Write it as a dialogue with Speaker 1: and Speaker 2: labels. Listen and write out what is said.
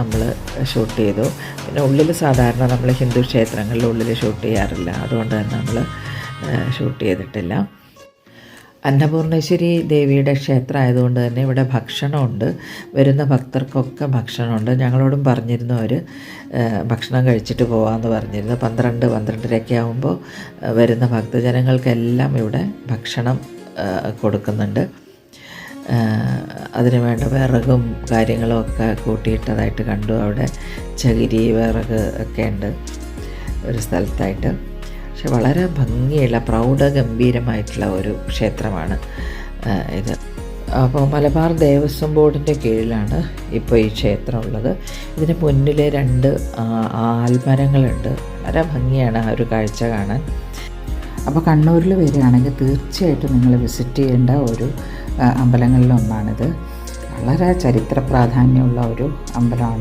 Speaker 1: നമ്മൾ ഷൂട്ട് ചെയ്തു. പിന്നെ ഉള്ളിൽ സാധാരണ നമ്മൾ ഹിന്ദു ക്ഷേത്രങ്ങളിൽ ഉള്ളിൽ ഷൂട്ട് ചെയ്യാറില്ല. അതുകൊണ്ട് തന്നെ നമ്മൾ ഷൂട്ട് ചെയ്തിട്ടില്ല. അന്നപൂർണേശ്വരി ദേവിയുടെ ക്ഷേത്രം ആയതുകൊണ്ട് തന്നെ ഇവിടെ ഭക്ഷണമുണ്ട്. വരുന്ന ഭക്തർക്കൊക്കെ ഭക്ഷണമുണ്ട്. ഞങ്ങളോടും പറഞ്ഞിരുന്നു അവർ ഭക്ഷണം കഴിച്ചിട്ട് പോകാമെന്ന് പറഞ്ഞിരുന്നു. പന്ത്രണ്ട് പന്ത്രണ്ടരയൊക്കെ ആകുമ്പോൾ വരുന്ന ഭക്തജനങ്ങൾക്കെല്ലാം ഇവിടെ ഭക്ഷണം കൊടുക്കുന്നുണ്ട്. അതിന് വേണ്ട വിറകും കാര്യങ്ങളും ഒക്കെ കൂട്ടിയിട്ടതായിട്ട് കണ്ടു. അവിടെ ചകിരി വിറക് ഒക്കെ ഉണ്ട് ഒരു സ്ഥലത്തായിട്ട്. പക്ഷെ വളരെ ഭംഗിയുള്ള പ്രൗഢഗംഭീരമായിട്ടുള്ള ഒരു ക്ഷേത്രമാണ് ഇത്. അപ്പോൾ മലബാർ ദേവസ്വം ബോർഡിന്റെ കീഴിലാണ് ഇപ്പോൾ ഈ ക്ഷേത്രം ഉള്ളത്. ഇതിന് മുന്നിലെ രണ്ട് ആൽമരങ്ങളുണ്ട്. വളരെ ഭംഗിയാണ് ആ ഒരു കാഴ്ച കാണാൻ.
Speaker 2: അപ്പോൾ കണ്ണൂരിൽ വരികയാണെങ്കിൽ തീർച്ചയായിട്ടും നിങ്ങൾ വിസിറ്റ് ചെയ്യേണ്ട ഒരു അമ്പലങ്ങളിലൊന്നാണിത്. വളരെ ചരിത്ര പ്രാധാന്യമുള്ള ഒരു അമ്പലമാണ്